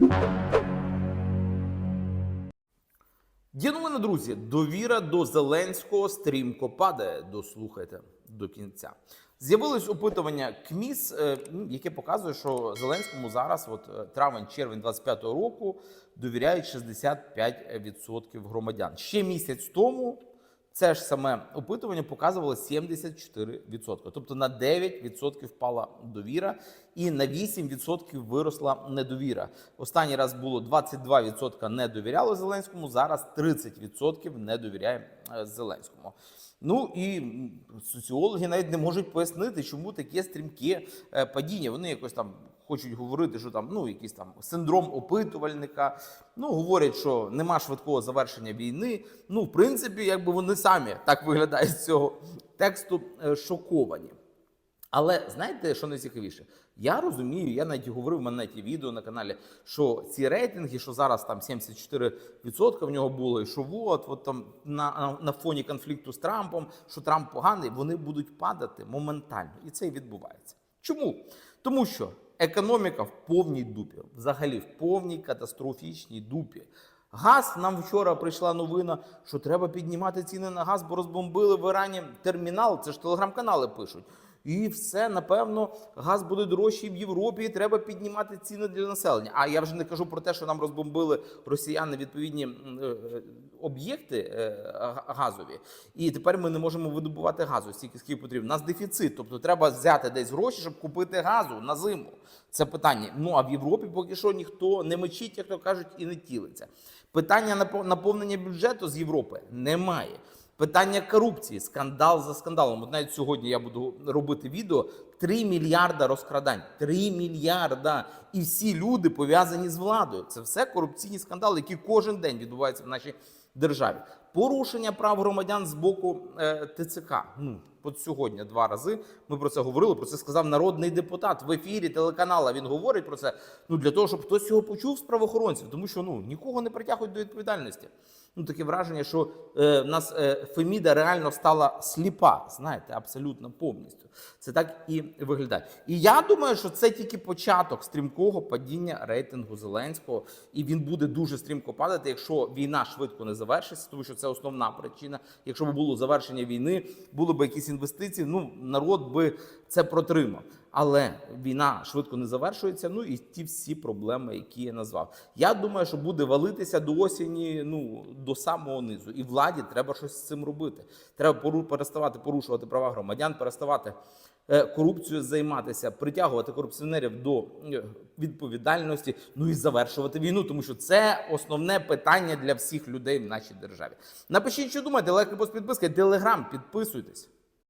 Є новини, друзі. Довіра до Зеленського стрімко падає. Дослухайте до кінця. З'явилось опитування КМІС, е, ну, яке показує, що Зеленському зараз, от е, травень-червень 25-го року, довіряють 65% громадян. Ще місяць тому це ж саме опитування показувало 74%. Тобто на 9% впала довіра і на 8% виросла недовіра. Останній раз було 22% не довіряло Зеленському, зараз 30% не довіряє Зеленському. Ну і соціологи навіть не можуть пояснити, чому таке стрімке е, падіння. Вони якось там хочуть говорити, що там ну якийсь там синдром опитувальника. Ну говорять, що нема швидкого завершення війни. Ну, в принципі, якби вони самі так виглядають з цього тексту е, шоковані. Але знаєте, що найцікавіше? Я розумію, я навіть говорив в мене ті відео на каналі, що ці рейтинги, що зараз там 74% в нього було, і що от, от там на, на, на фоні конфлікту з Трампом, що Трамп поганий, вони будуть падати моментально. І це і відбувається. Чому? Тому що економіка в повній дупі, взагалі в повній катастрофічній дупі. Газ нам вчора прийшла новина, що треба піднімати ціни на газ, бо розбомбили в Ірані термінал. Це ж телеграм-канали пишуть. І все, напевно, газ буде дорожчий в Європі, і треба піднімати ціни для населення. А я вже не кажу про те, що нам розбомбили росіяни відповідні е, е, об'єкти е, газові, і тепер ми не можемо видобувати газу стільки, скільки потрібно. У нас дефіцит, тобто треба взяти десь гроші, щоб купити газу на зиму. Це питання. Ну а в Європі поки що ніхто не мечить, як то кажуть, і не тілиться. Питання напо- наповнення бюджету з Європи немає. Питання корупції, скандал за скандалом. От навіть сьогодні я буду робити відео 3 мільярда розкрадань. 3 мільярда. І всі люди пов'язані з владою. Це все корупційні скандали, які кожен день відбуваються в нашій державі. Порушення прав громадян з боку е, ТЦК. Ну, от сьогодні два рази ми про це говорили. Про це сказав народний депутат в ефірі телеканала. Він говорить про це. Ну для того, щоб хтось його почув з правоохоронців, тому що ну нікого не притягують до відповідальності. Ну таке враження, що е, в нас е, Феміда реально стала сліпа, знаєте, абсолютно повністю. Це так і виглядає. І я думаю, що це тільки початок стрімкого падіння рейтингу Зеленського, і він буде дуже стрімко падати, якщо війна швидко не завершиться, тому що це основна причина. Якщо б було завершення війни, були б якісь інвестиції, ну народ би це протримав. Але війна швидко не завершується. Ну і ті всі проблеми, які я назвав. Я думаю, що буде валитися до осені, ну до самого низу. І владі треба щось з цим робити. Треба переставати порушувати права громадян, переставати е, корупцією займатися, притягувати корупціонерів до е, відповідальності, ну і завершувати війну, тому що це основне питання для всіх людей в нашій державі. Напишіть, що думаєте, лайк, пост, підписка, телеграм, підписуйтесь.